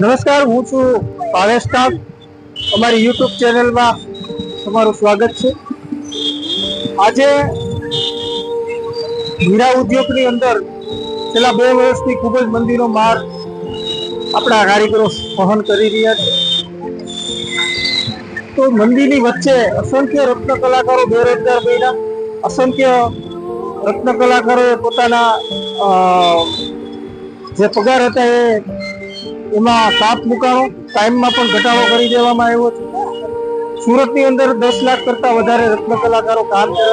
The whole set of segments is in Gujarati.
નમસ્કાર, હું છું ભાવેશ કામ અમારી યુટ્યુબ ચેનલમાં તમારું સ્વાગત છે. આજે હીરા ઉદ્યોગની અંદર છેલ્લા બે વર્ષથી ખૂબ જ મંદીનો માર આપણા કારીગરો સહન કરી રહ્યા છે. તો મંદીની વચ્ચે અસંખ્ય રત્ન કલાકારો બેરોજગાર બન્યા. અસંખ્ય રત્ન કલાકારોએ પોતાના જે પગાર હતા એ એમાં કાપ મુકાણો ટાઈમમાં પણ ઘટાડો કરી દેવામાં આવ્યો છે. સુરતની અંદર દસ લાખ કરતા વધારે રત્ન કલાકારો કામ કરે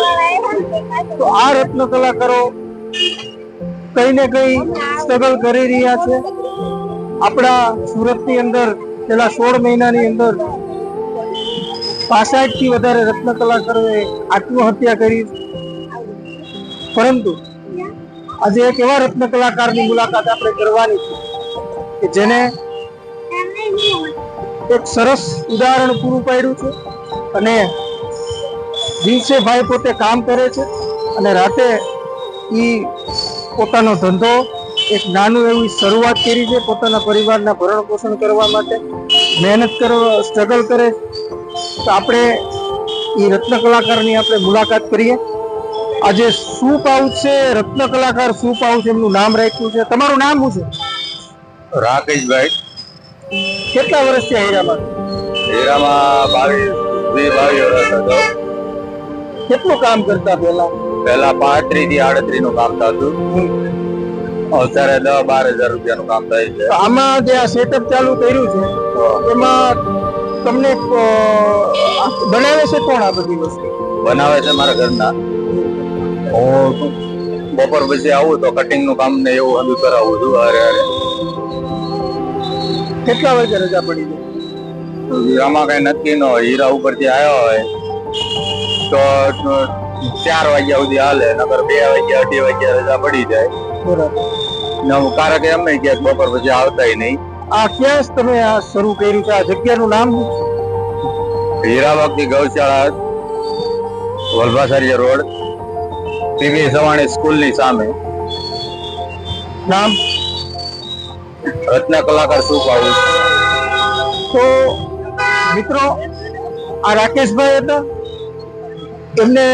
તો આ રત્ન કલાકારો કઈ ને કઈ સ્ટ્રગલ કરી રહ્યા છે. આપણા સુરતની અંદર છેલ્લા સોળ મહિનાની અંદર પાસઠથી વધારે રત્ન કલાકારોએ આત્મહત્યા કરી પરંતુ આજે એક એવા રત્ન કલાકારની મુલાકાત આપણે કરવાની છે કે જેને એક સરસ ઉદાહરણ પૂરું પાડ્યું છે અને દિવસે ભાઈ પોતે કામ કરે છે અને રાતે ઈ પોતાનો ધંધો, એક નાનું એવી શરૂઆત કરી છે પોતાના પરિવારના ભરણ પોષણ કરવા માટે, મહેનત કરવા સ્ટ્રગલ કરે. તો આપણે એ રત્ન કલાકારની આપણે મુલાકાત કરીએ. આજે શું પાઉચ છે રત્ન કલાકાર શું પાઉચ એમનું નામ રાખ્યું છે. તમારું નામ શું છે? રાકેશભાઈ. કેટલા વર્ષથી હીરામાં હીરામાં બાવીસ વીસ બાવીસ વર્ષ હતો કેટલું કામ કરતા પહેલા? પહેલા પાંત્રીસથી આડત્રીસનું કામ થતું અત્યારે દસ બાર હજાર રૂપિયા નું કામ થાય છે. આમાં જે આ સેટઅપ ચાલુ કર્યું છે એમાં તમને બનાવે છે કોણ આ બધી વસ્તુ? બનાવે છે મારા ઘરના. હું બપોર પછી આવું તો કટિંગનું કામ ને એવું બધું કરાવું છું અરે અરે કેટલા વાગે રજા પડી છે આમાં કઈ નક્કી ન હોય હીરા ઉપરથી આવ્યો હોય. તો ચાર વાગ્યા સુધી હાલે નકર બે વાગ્યા અઢી વાગ્યા રજા પડી જાય. બરાબર. ને કારક એમ કે બપોર પછી આવતાય નહીં. આ ક્યાં તમે આ શરૂ કર્યું છે? આ જગ્યાનું નામ શું છે? હીરાબાગની ગૌશાળા વલભાસરિયા રોડ. પીવી સવાણી સ્કૂલની સામે. નામ? રત્ન કલાકાર શું પાવું તો મિત્રો આ રાકેશભાઈ હતા. એમને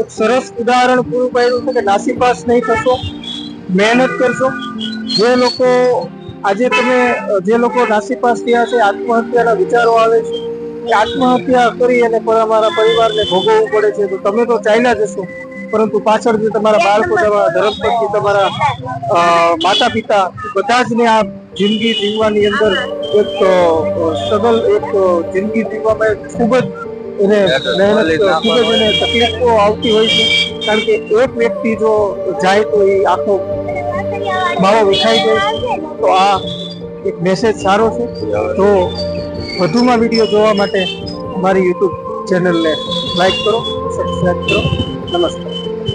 એક સરસ ઉદાહરણ પૂરું પાડ્યું છે કે નાસીપાસ નહીં થશો મહેનત કરશો. જે લોકો આજે તમે જે લોકો નાસીપાસ થયા છે આત્મહત્યાના વિચારો આવે છે આત્મહત્યા કરી અને પણ અમારા પરિવારને ભોગવવું પડે છે. તો તમે તો ચાલ્યા જશો. પરંતુ પાછળ જે તમારા બાળકો તમારા ધર્મપત્ની તમારા માતા પિતા બધા જ ને આ જિંદગી જીવવાની અંદર એક સ્ટ્રગલ એક જિંદગી જીવવામાં ખૂબ જ એને મહેનત ખૂબ જ એને તકલીફો આવતી હોય છે. કારણ કે એક વ્યક્તિ જો જાય તો એ આખો માવો વિખાઈ જાય છે. તો આ એક મેસેજ સારો છે. તો વધુમાં વીડિયો જોવા માટે મારી યુટ્યુબ ચેનલને લાઈક કરો સબસ્ક્રાઈબ કરો. નમસ્કાર.